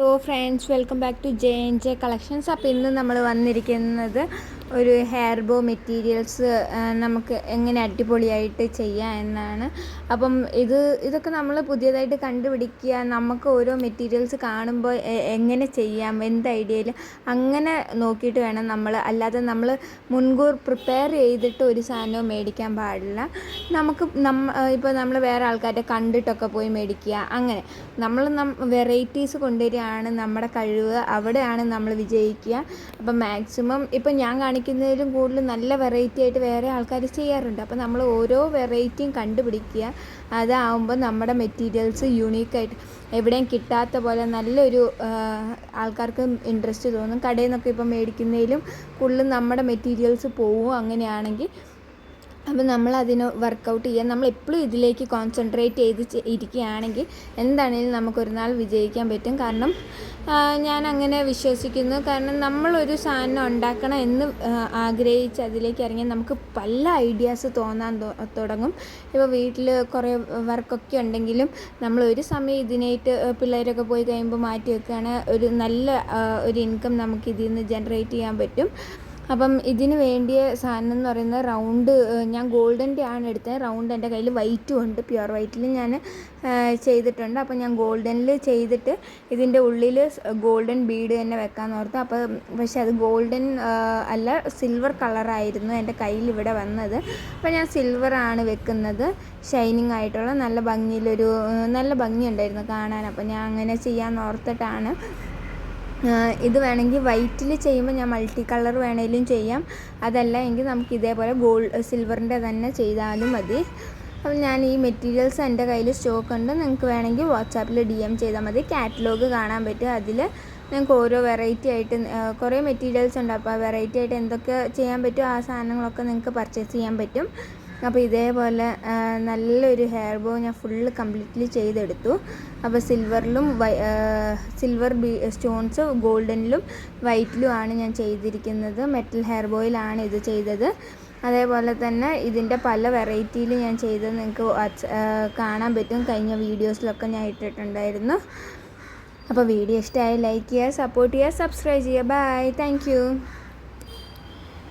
Hello friends welcome back to J N J collections അപ്പോൾ ഇന്ന് നമ്മൾ വന്നിരിക്കുന്നത് ഒരു ഹെയർ ബോ മെറ്റീരിയൽസ് നമുക്ക് എങ്ങനെ അടിപൊളിയായിട്ട് ചെയ്യാം എന്നാണ്. അപ്പം ഇത് ഇതൊക്കെ നമ്മൾ പുതിയതായിട്ട് കണ്ടുപിടിക്കുക നമുക്ക് ഓരോ മെറ്റീരിയൽസ് കാണുമ്പോൾ എങ്ങനെ ചെയ്യാം എന്ത് ഐഡിയയിൽ അങ്ങനെ നോക്കിയിട്ട് വേണം നമ്മൾ. അല്ലാതെ നമ്മൾ മുൻകൂർ പ്രിപ്പയർ ചെയ്തിട്ട് ഒരു സാധനവും മേടിക്കാൻ പാടില്ല. നമുക്ക് നമ്മ ഇപ്പോൾ നമ്മൾ വേറെ ആൾക്കാരെ കണ്ടിട്ടൊക്കെ പോയി മേടിക്കുക അങ്ങനെ. നമ്മൾ വെറൈറ്റീസ് കൊണ്ടുവരികയാണ് നമ്മുടെ കഴിവ് അവിടെയാണ് നമ്മൾ വിജയിക്കുക. അപ്പം മാക്സിമം ഇപ്പം ഞാൻ കാണിക്കുന്നതിലും കൂടുതൽ നല്ല വെറൈറ്റി ആയിട്ട് വേറെ ആൾക്കാർ ചെയ്യാറുണ്ട്. അപ്പോൾ നമ്മൾ ഓരോ വെറൈറ്റിയും കണ്ടുപിടിക്കുക. അതാവുമ്പോൾ നമ്മുടെ മെറ്റീരിയൽസ് യുണീക്കായിട്ട് എവിടെയും കിട്ടാത്ത പോലെ നല്ലൊരു ആൾക്കാർക്ക് ഇൻട്രസ്റ്റ് തോന്നും. കടയിൽ നിന്നൊക്കെ ഇപ്പം മേടിക്കുന്നതിലും കൂടുതൽ നമ്മുടെ മെറ്റീരിയൽസ് പോവും. അങ്ങനെയാണെങ്കിൽ അപ്പോൾ നമ്മൾ അതിന് വർക്കൗട്ട് ചെയ്യാൻ നമ്മൾ എപ്പോഴും ഇതിലേക്ക് കോൺസെൻട്രേറ്റ് ചെയ്ത് ഇരിക്കുകയാണെങ്കിൽ എന്താണെങ്കിലും നമുക്കൊരു നാൾ വിജയിക്കാൻ പറ്റും. കാരണം ഞാൻ അങ്ങനെ വിശ്വസിക്കുന്നു. കാരണം നമ്മളൊരു സാധനം ഉണ്ടാക്കണം എന്ന് ആഗ്രഹിച്ച് അതിലേക്ക് ഇറങ്ങി നമുക്ക് പല ഐഡിയാസ് തോന്നാൻ തുടങ്ങും. ഇപ്പോൾ വീട്ടിൽ കുറേ വർക്കൊക്കെ ഉണ്ടെങ്കിലും നമ്മൾ ഒരു സമയം ഇതിനായിട്ട് പിള്ളേരൊക്കെ പോയി കഴിയുമ്പോൾ മാറ്റി വെക്കുകയാണെങ്കിൽ ഒരു നല്ല ഒരു ഇൻകം നമുക്ക് ഇതിൽ നിന്ന് ജനറേറ്റ് ചെയ്യാൻ പറ്റും. അപ്പം ഇതിന് വേണ്ടിയ സാധനം എന്ന് പറയുന്നത് റൗണ്ട് ഞാൻ ഗോൾഡന്റെ ആണ് എടുത്തത്. റൗണ്ട് എന്റെ കയ്യിൽ വൈറ്റും ഉണ്ട്. പ്യുവർ വൈറ്റിൽ ഞാൻ ചെയ്തിട്ടുണ്ട്. അപ്പം ഞാൻ ഗോൾഡനിൽ ചെയ്തിട്ട് ഇതിന്റെ ഉള്ളിൽ ഗോൾഡൻ ബീഡ് തന്നെ വെക്കാമെന്ന് ഓർത്ത്. അപ്പോൾ പക്ഷേ അത് ഗോൾഡൻ അല്ല സിൽവർ കളറായിരുന്നു എന്റെ കയ്യിൽ ഇവിടെ വന്നത്. അപ്പോൾ ഞാൻ സിൽവറാണ് വെക്കുന്നത്. ഷൈനിങ് ആയിട്ടുള്ള നല്ല ഭംഗിയിലൊരു നല്ല ഭംഗി ഭംഗിയുണ്ടായിരുന്നു കാണാൻ. അപ്പോൾ ഞാൻ അങ്ങനെ ചെയ്യാൻ ഓർത്തിട്ടാണ് ഇത് വേണമെങ്കിൽ വൈറ്റിൽ ചെയ്യുമ്പോൾ ഞാൻ മൾട്ടി കളർ വേണമെങ്കിലും ചെയ്യാം. അതല്ല എങ്കിൽ നമുക്ക് ഇതേപോലെ ഗോൾഡ് സിൽവറിന്റെ തന്നെ ചെയ്താലും മതി. അപ്പം ഞാൻ ഈ മെറ്റീരിയൽസ് എന്റെ കയ്യിൽ സ്റ്റോക്ക് ഉണ്ട്. നിങ്ങൾക്ക് വേണമെങ്കിൽ വാട്സാപ്പിൽ ഡി എം ചെയ്താൽ മതി. കാറ്റലോഗ് കാണാൻ പറ്റും. അതിൽ നിങ്ങൾക്ക് ഓരോ വെറൈറ്റി ആയിട്ട് കുറേ മെറ്റീരിയൽസ് ഉണ്ട്. അപ്പോൾ വെറൈറ്റി ആയിട്ട് എന്തൊക്കെ ചെയ്യാൻ പറ്റുമോ ആ സാധനങ്ങളൊക്കെ നിങ്ങൾക്ക് പർച്ചേസ് ചെയ്യാൻ പറ്റും. അപ്പോൾ ഇതേപോലെ നല്ലൊരു ഹെയർ ബോ ഞാൻ ഫുള്ള് കംപ്ലീറ്റ്ലി ചെയ്തെടുത്തു. അപ്പോൾ സിൽവറിലും സിൽവർ ബി സ്റ്റോൺസ് ഗോൾഡനിലും വൈറ്റിലും ആണ് ഞാൻ ചെയ്തിരിക്കുന്നത്. മെറ്റൽ ഹെയർ ബോയിലാണ് ഇത് ചെയ്തത്. അതേപോലെ തന്നെ ഇതിന്റെ പല വെറൈറ്റിയിൽ ഞാൻ ചെയ്തത് നിങ്ങൾക്ക് കാണാൻ പറ്റും. കഴിഞ്ഞ വീഡിയോസിലൊക്കെ ഞാൻ ഇട്ടിട്ടുണ്ടായിരുന്നു. അപ്പോൾ വീഡിയോ ഇഷ്ടമായി ലൈക്ക് ചെയ്യുക സപ്പോർട്ട് ചെയ്യുക സബ്സ്ക്രൈബ് ചെയ്യുക. Bye thank